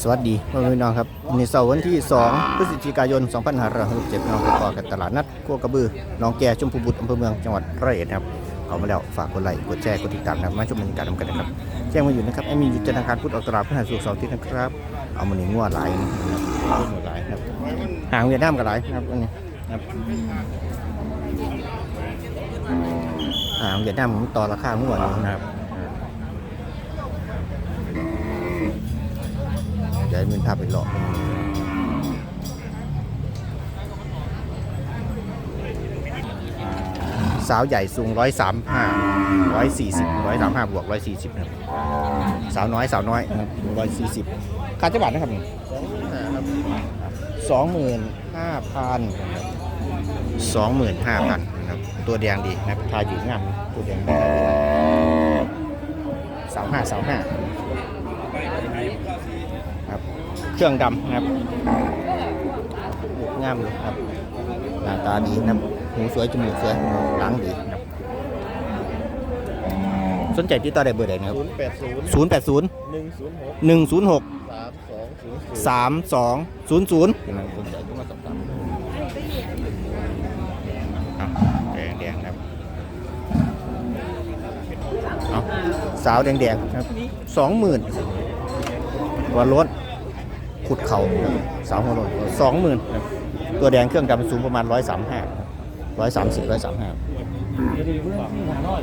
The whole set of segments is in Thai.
สวัสดีพ่อแม่พี่น้องครับในเสาร์วันที่ 2 พฤศจิกายน 2567น้องประกอบกับตลาดนัดโคกระบือหน้องแก่ชมพูบุตรอำเภอเมืองจังหวัดร้อยเอ็ดครับเอามาแล้วฝากกดไลค์กดแชร์กดติดตามนะครับมาชมบรรยากาศนำกันนะครับแจ้งมาอยู่นะครับไอ้มียู่ธนาคารพุทธออกตลาดพฤหัสศุกร์เสาร์อาที่นะครับ เอามาหนึ่งงวดหลายนะครับงวดหลายครับหางเวียดนามกับหลายนะครับอันนี้ครับหางเวียดนามต่อราคางวดนะครับ เดี๋ยวมินพาไปหลอกสาวใหญ่สูงร้อยสามห้าร้อยสี่สิบร้อยสามห้าบวกร้อยสี่สิบนะครับสาวน้อยสาวน้อยครับร้อยสี่สิบค่าจังหวัดนะครับสองหมื่นห้าพันสองหมื่นห้าพันนะครับตัวแดงดีนะทาอยู่งามตัวแดงดีสาวห้าสาวห้า ครับ เครื่องดำนะครับงามเลยครับหน้าตาดีนะครับหูสวยจมูกสวยหลังดีนะครับสนใจที่ต่อได้เบอร์ใดนะครับศูนย์แปดศูนย์0 8 0หนึ่งศูนย์หก1 0 6สามสองศูนย์ศูนย์3 2 0 0นะครับสนใจก็มาสอบถามเอาแดงแดงๆครับเอาสาวแดงแดงๆครับสองหมื่น วันรถขุดเข่าครับสาวหัวโลนสองหมื่นตัวแดงเครื่องดำสูงประมาณร้อยสามห้าร้อยสามสิบร้อยสามห้า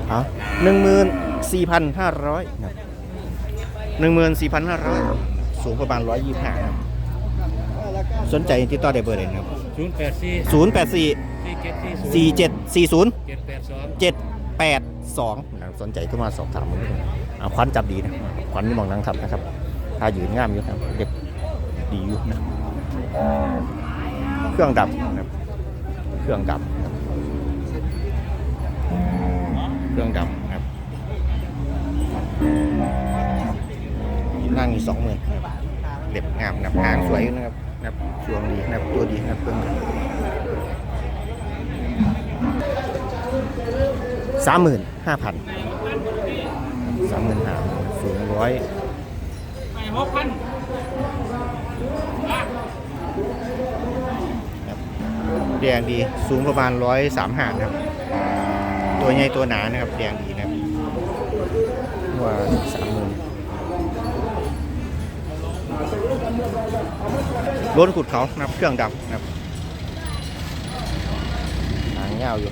เอาหนึ่งหมื่นสี่พันห้าร้อยครับหนึ่งหมื่นสี่พันห้าร้อยสูงประมาณร้อยยี่สิบห้าครับสนใจติดต่อได้เบอร์เลยนะครับศูนย์แปดสี่ศูนย์แปดสี่สี่เจ็ดสี่ศูนย์สี่เจ็ดสี่ศูนย์เจ็ดแปดสองเจ็ดแปดสองนะครับสนใจก็มาสอบถามมันเอาควันจับดีนะควันนี่มองนังทับนะครับ ถ้ายืนงามอยู่ครับเด็กดีอยู่นะเครื่องดับนะครับเครื่องดับครับเครื่องดับนะครับนั่งอยู่สองหมื่นเด็บงามนะครับหางสวยนะครับนะครับช่วงดีนะครับตัวดีนะครับเครื่องสามหมื่นห้าพันสามหมื่นห้าสูงร้อย ครับแดงดีสูงประมาณร้อยสามหานะครับ ตัวใหญ่ตัวหนานะครับ แดงดีนะครับว่าสามหมื่นล้นขุดเขานะครับเครื่องดำนะครับหางยาวอยู่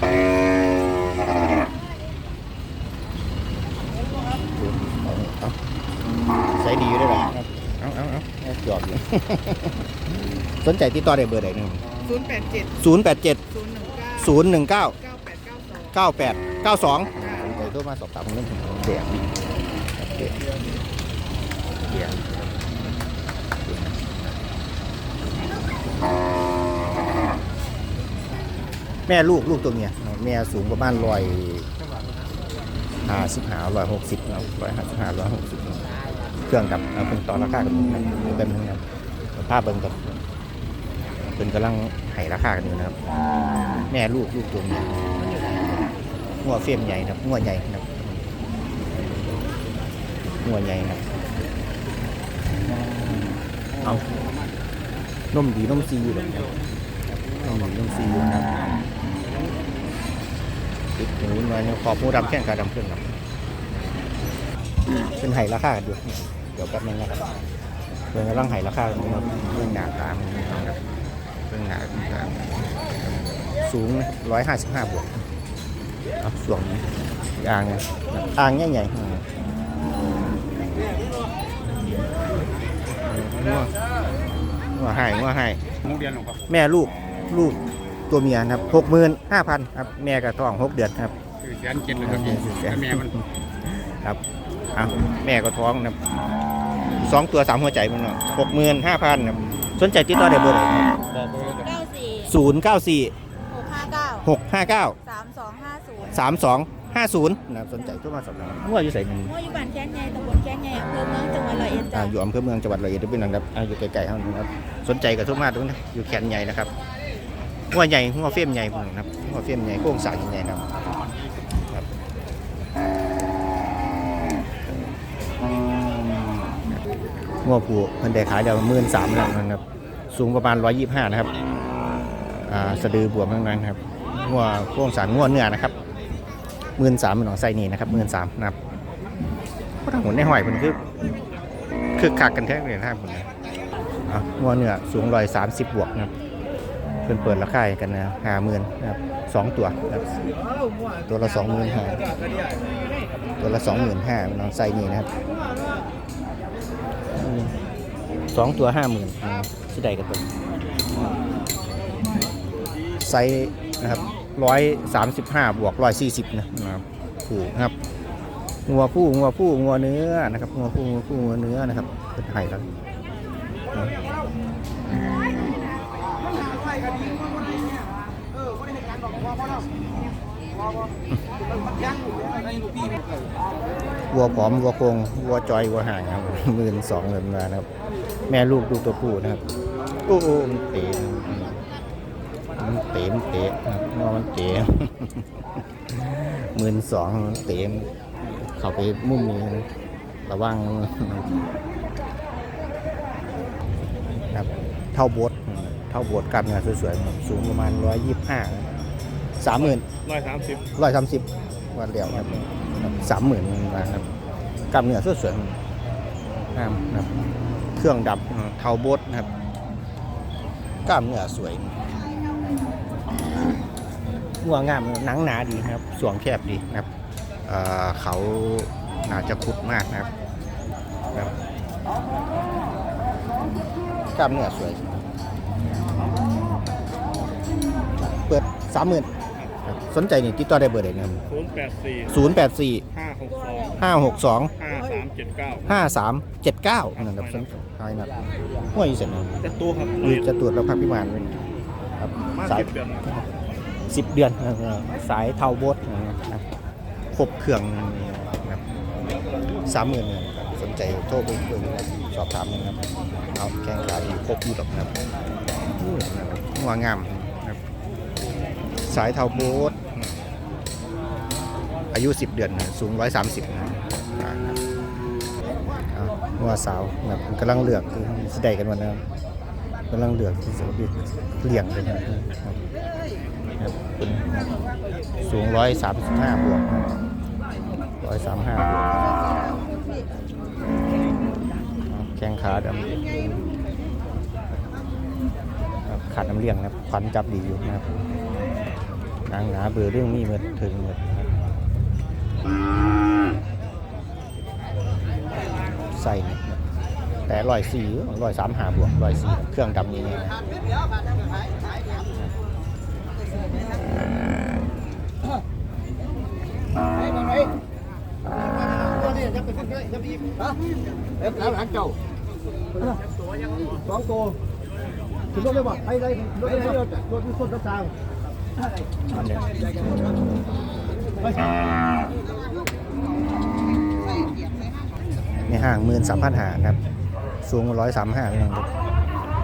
เอาใส่ดีอยู่ด้วยครับเอาเอาเอาเอาจอบอยู่ สนใจติดต่อได้เบอร์ใดหนึ่งศูนย์แปดเจ็ดศูนย์แปดเจ็ดศูนย์หนึ่งเก้าศูนย์หนึ่งเก้าเก้าแปดเก้าสอง98 92สนใจโทรมาสอบถามเรื่องของเด็กเด็กเด็กแม่ลูกลูกตัวเมียแม่สูงประมาณร้อย ห้าสิบห้าร้อยหกสิบร้อยห้าสิบห้าร้อยหกสิบเครื่องกับเอาเป็นต่อราคากันเต็มทั้งนั้นภาพเบิ่งกับเป็นกำลังให้ราคากันอยู่นะครับ แม่ลูกลูกตัวเมียหัวเฟียมใหญ่นะครับหัวใหญ่นะครับหัวใหญ่นะครับเอานมดีนมซีอยู่แบบนี้นมดีนมซีอยู่นะครับ ติดหูหน่อยนึงขอบหูดำแข้งขาดำเครื่องดำเป็นไห่ราคากันอยู่เดี๋ยวแป๊บนึงนะครับเรื่องกำลังไห่ราคากันอยู่นะครับเรื่องหนาตามนะครับเรื่องหนาตามสูงร้อยห้าสิบห้าบวกเอาส่วนนี้อ่างนะอ่างใหญ่ๆงัวงัวให้งัวให้โรงเรียนหลวงพ่อแม่ลูกลูก ตัวเมียนะครับหกหมื่นห้าพันครับแม่กับท้องหกเดือนครับคือแสนเจ็ดเลยครับแม่มันครับเอาแม่ก็ท้องนะครับสองตัวสามหัวใจมันเนาะหกหมื่นห้าพันครับสนใจติดต่อได้เบอร์ไหนครับบอกเลยเก้าสี่ศูนย์เก้าสี่หกห้าเก้าหกห้าเก้าสามสองห้าศูนย์สามสองห้าศูนย์นะครับสนใจทั่วมาสอบถามมั่วอยู่ใส่หนึ่งมั่วอยู่บ้านแค้นไงตำบลแค้นไงอำเภอเมืองจังหวัดร้อยเอ็ดอ่าจ้ะอยู่อำเภอเมืองจังหวัดร้อยเอ็ดเป็นนะครับอ่าอยู่ไกลๆเขานะครับสนใจกับทั่วมาตรงนี้อยู่แขนใหญ่นะครับ หัวใหญ่หัวเฟี้ยมใหญ่พวกนี้นะครับหัวเฟี้ยมใหญ่โค้งสายใหญ่ครับครับงัวผูเพิ่นได้ขายแล้วหมื่นสามแล้วนะครับ สูงประมาณร้อยยี่ห้านะครับอ่าสะดือบวมทั้งนั้นครับงัวโค้งสารงัวเนื้อนะครับหมื่นสามเป็นของไซนี่นะครับหมื่นสามนะครับก็ทั้งหมดในหอยเพิ่นคือคือคักกันแท้เลยนะครับผมอะงัวเนื้อสูงร้อยสามสิบบวกนะครับ เพิ่นเปิดราคาให้กันนะห้าหมื่นนะครับสองตัวนะครับตัวละสองหมื่นห้าตัวละสองหมื่นห้านของไซนี่นะครับสองตัวห้าหมื่นที่ใดกันตัวไซนะครับร้อยสามสิบห้าบวกร้อยสี่สิบนะครับผูนะครับงัวผู้งัวผู้งัวเนื้อนะครับงัวผู้งัวผู้งัวเนื้อนะครับเป็นไห่แล้ว วัวผอมวัวโคงวัวจอยวัวห่างครับหมื่นสองเงินมานะครับ แม่ลูกดูตัวผู้นะครับโอ้โหมันเตะมันเตะมันเตะนะครับงอมันเตะหมื่นสองมันเตะมันเข้าไปมุมนี้นะระวังนะครับเท่าบท เท่าโบทกันเนี่ยสวยๆสูงประมาณร้อยยี่สิบห้าสามหมื่นร้อยสามสิบร้อยสามสิบวันเดียวครับสามหมื่นมาครับกำเนื้อสวยๆงามนะครับเครื่องดับเทาโบดนะครับกล้ามเนื้อสวยหัวงามหนังหนาดีนะครับสวงแคบดีนะครับเอ่อเขาน่าจะขุดมากนะครับนะครับกล้ามเนื้อสวย เปิดสามหมื่นสนใจนี่ติดต่อได้เบอร์ใดนะครับศูนย์แปดสี่ศูนย์แปดสี่ห้าหกสองห้าหกสองห้าสามเจ็ดเก้าห้าสามเจ็ดเก้านะครับสนใจนัดห้วยเสร็จนะจะตัวครับคือจะตรวจแล้วพักพิมานเลยครับมาสายสิบเดือนสิบเดือนนะครับสายเทาโบดนะครับครบเครื่องนะครับสามหมื่นสนใจโทรไปเบิ่งสอบถามนะครับเอาแข่งขาดีครบอยู่หรอกนะครับอู้นะครับหัวงามนะครับ สายเทาโบดอายุ 10 เดือนนะสูง 130นะครับเอาหัวสาวนะครับกำลังเลือกคือสดกันวันนั้นกำลังเลือกที่จะเลี้ยงกันนะครับครับสูงร้อยสามสิบห้าบวกร้อยสามห้าบวก แข้งขาดำขาดน้ำเลี้ยงนะครับควันจับดีอยู่นะครับ นางหนาเบื่อเรื่องมีเมื่อถึงเมื่อใส่แต่ร้อยสี่ร้อยสามหาบวกร้อยสี่เครื่องดำนี้นี่นะแล้วหลังเจ้าสองตัวถึงรถไม่บอกไปเลยรถไม่รถรถที่สุดทางอันเนี้ย ในห้างหมื่นสามพันหานครับ สูงร้อยสามห้าพี่น้องครับ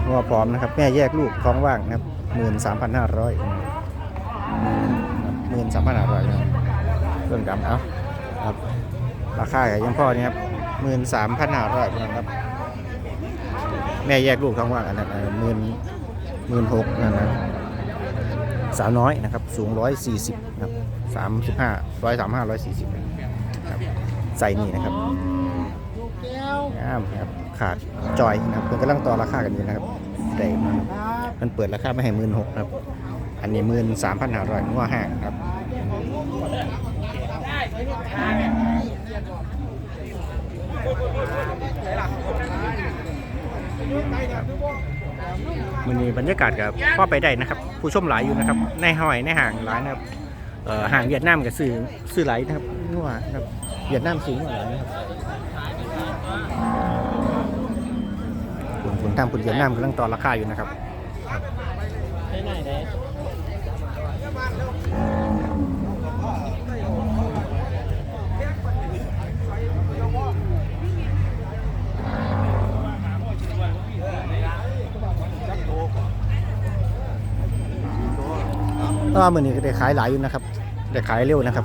งัวพร้อมนะครับ แม่แยกลูกท้องว่างนะครับหมื่นสามพันห้าร้อยหมื่นสามพันห้าร้อยนะเครื่องดำเอาครับราคากับยังพ่อนี่ครับหมื่นสามพันห้าร้อยพี่น้องครับ แม่แยกลูกท้องว่างอันนั้นหมื่นหมื่นหกนั่นนะ สาวน้อยนะครับ สูง 140นะครับ35 135 140นะครับใส่นี่นะครับงามนะครับขาดจอยนะครับเพิ่นกำลังต่อราคากันอยู่นะครับได้มามันเปิดราคาไม่ให้หมื่นหกนะครับ อันนี้หมื่นสามพันห้าร้อยงัวห้างครับ มันนี้บรรยากาศกับพ่อไปได้นะครับ ผู้ชมหลายอยู่นะครับ ในห้อยในห่างหลายนะครับเอ่อห่างเวียดนามกับซื้อซื้อหลายนะครับนัวนะครับเวียดนามซื้อหลายนะครับคุณคุณทางคุณเวียดนามกำลังต่อราคาอยู่นะครับ เพราะว่ามือนี้ก็ได้ขายหลายอยู่นะครับได้ขายเร็วนะครับ